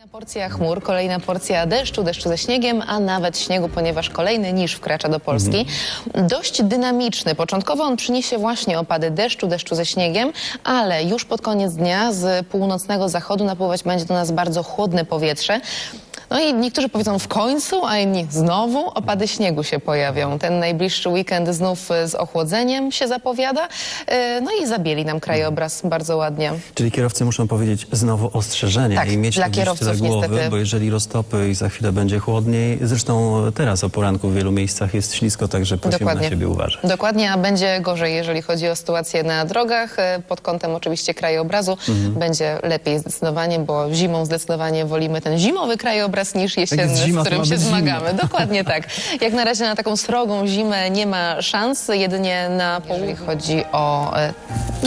Kolejna porcja chmur, kolejna porcja deszczu, deszczu ze śniegiem, a nawet śniegu, ponieważ kolejny niż wkracza do Polski. Dość dynamiczny. Początkowo on przyniesie właśnie opady deszczu, deszczu ze śniegiem, ale już pod koniec dnia z północnego zachodu napływać będzie do nas bardzo chłodne powietrze. No i niektórzy powiedzą w końcu, a inni znowu opady śniegu się pojawią. Ten najbliższy weekend znów e, z ochłodzeniem się zapowiada. E, No i zabieli nam krajobraz bardzo ładnie. Czyli kierowcy muszą powiedzieć znowu ostrzeżenie Tak, i mieć dla kierowców tyle głowy, niestety. bo jeżeli roztopy i za chwilę będzie chłodniej, zresztą teraz o poranku w wielu miejscach jest ślisko, także prosimy Dokładnie. na siebie uważać. Dokładnie, a będzie gorzej, jeżeli chodzi o sytuację na drogach. E, Pod kątem oczywiście krajobrazu Mhm. będzie lepiej zdecydowanie, bo zimą zdecydowanie wolimy ten zimowy krajobraz niż jesienny, zima, z którym się zimno. zmagamy. Dokładnie tak. Jak na razie na taką srogą zimę nie ma szans, jedynie na. Jeżeli chodzi o e,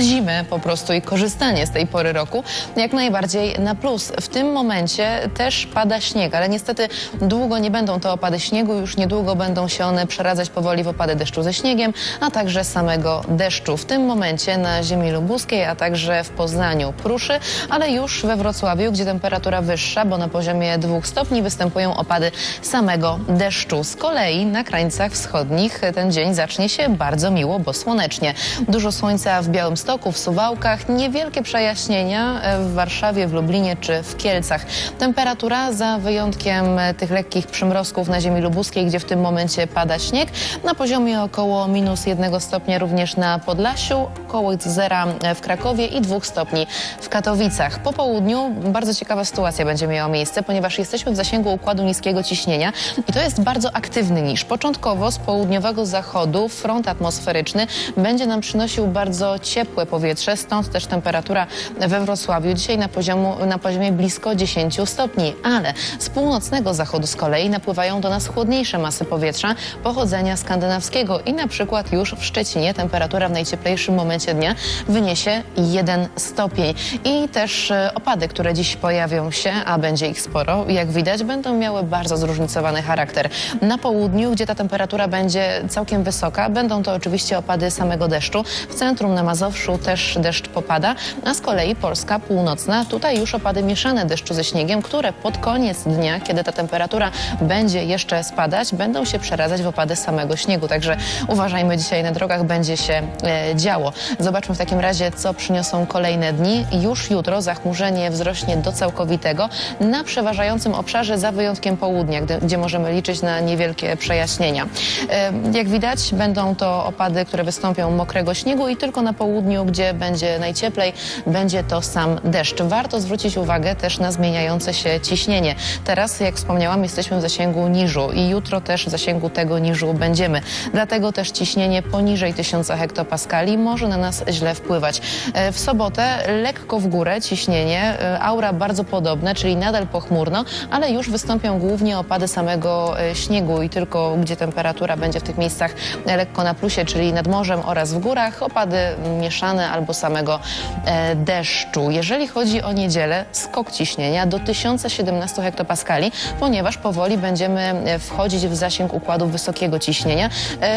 zimę po prostu i korzystanie z tej pory roku, jak najbardziej na plus. W tym momencie też pada śnieg, ale niestety długo nie będą to opady śniegu, już niedługo będą się one przeradzać powoli w opady deszczu ze śniegiem, a także samego deszczu. W tym momencie na ziemi lubuskiej, a także w Poznaniu pruszy, ale już we Wrocławiu, gdzie temperatura wyższa, bo na poziomie 2 stopni występują opady samego deszczu. Z kolei na krańcach wschodnich ten dzień zacznie się bardzo miło, bo słonecznie. Dużo słońca w Białymstoku, w Suwałkach, niewielkie przejaśnienia w Warszawie, w Lublinie czy w Kielcach. Temperatura za wyjątkiem e, tych lekkich przymrozków na ziemi lubuskiej, gdzie w tym momencie pada śnieg, na poziomie około minus jednego stopnia również na Podlasiu, około zera w Krakowie i dwóch stopni w Katowicach. Po południu bardzo ciekawa sytuacja będzie miała miejsce, ponieważ jesteśmy w zasięgu układu niskiego ciśnienia i to jest bardzo aktywny niż. Początkowo z południowego zachodu front atmosferyczny będzie nam przynosił bardzo ciepłe powietrze, stąd też temperatura we Wrocławiu dzisiaj na, poziomu, na poziomie blisko 10 stopni, ale z północnego zachodu z kolei napływają do nas chłodniejsze masy powietrza pochodzenia skandynawskiego i na przykład już w Szczecinie temperatura w najcieplejszym momencie dnia wyniesie 1 stopień. I też e, opady, które dziś pojawią się, a będzie ich sporo, jak widać, będą miały bardzo zróżnicowany charakter. Na południu, gdzie ta temperatura będzie całkiem wysoka, będą to oczywiście opady samego deszczu. W centrum na Mazowszu też deszcz popada, a z kolei Polska północna, tutaj już opady mieszane deszczu ze śniegiem, które pod koniec dnia, kiedy ta temperatura będzie jeszcze spadać, będą się przeradzać w opady samego śniegu. Także uważajmy, dzisiaj na drogach będzie się e, działo. Zobaczmy w takim razie, co przyniosą kolejne dni. Już jutro zachmurzenie wzrośnie do całkowitego na przeważającym obszarze, za wyjątkiem południa, gdy, gdzie możemy liczyć na niewielkie przejaśnienia. E, jak widać, będą to opady, które wystąpią mokrego śniegu i tylko na południu, gdzie będzie najcieplej, będzie to sam deszcz. Warto zwrócić uwagę też na zmieniające się ciśnienie. Teraz, jak wspomniałam, jesteśmy w zasięgu niżu i jutro też w zasięgu tego niżu będziemy. Dlatego też ciśnienie poniżej 1000 hektopaskali może na nas źle wpływać. E, W sobotę lekko w górę ciśnienie, e, aura bardzo podobne, czyli nadal pochmurno, ale już wystąpią głównie opady samego e, śniegu i tylko gdzie temperatura będzie w tych miejscach e, lekko na plusie, czyli nad morzem oraz w górach, opady mieszane albo samego e, deszczu. Jeżeli chodzi o niedzielę, skok ciśnienia do 1017 hektopaskali, ponieważ powoli będziemy wchodzić w zasięg układu wysokiego ciśnienia.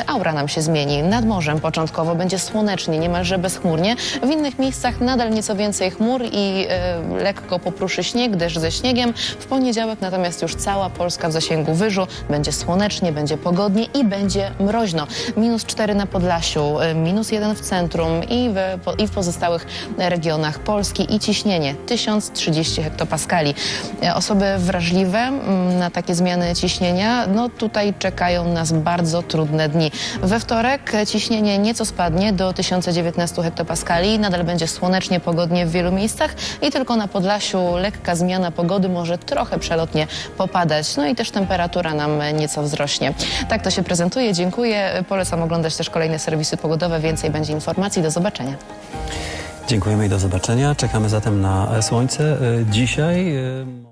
Aura nam się zmieni. Nad morzem początkowo będzie słonecznie, niemalże bezchmurnie. W innych miejscach nadal nieco więcej chmur i lekko popruszy śnieg, deszcz ze śniegiem. W poniedziałek natomiast już cała Polska w zasięgu wyżu. Będzie słonecznie, będzie pogodnie i będzie mroźno. Minus 4 na Podlasiu, e, minus 1 w centrum i w, i w pozostałych regionach Polski i ciśnienie 1030 hektopaskali. E, Osoby wrażliwe mm, na takie zmiany ciśnienia, no tutaj czekają nas bardzo trudne dni. We wtorek ciśnienie nieco spadnie do 1019 hektopaskali, nadal będzie słonecznie, pogodnie w wielu miejscach i tylko na Podlasiu lekka zmiana pogody może trochę przelotnie popadać, no i też temperatura nam nieco wzrośnie. Tak to się prezentuje, dziękuję. Polecam oglądać też kolejne serwisy pogodowe, więcej będzie informacji, do zobaczenia. Dziękujemy i do zobaczenia. Czekamy zatem na słońce. E, Dzisiaj... e,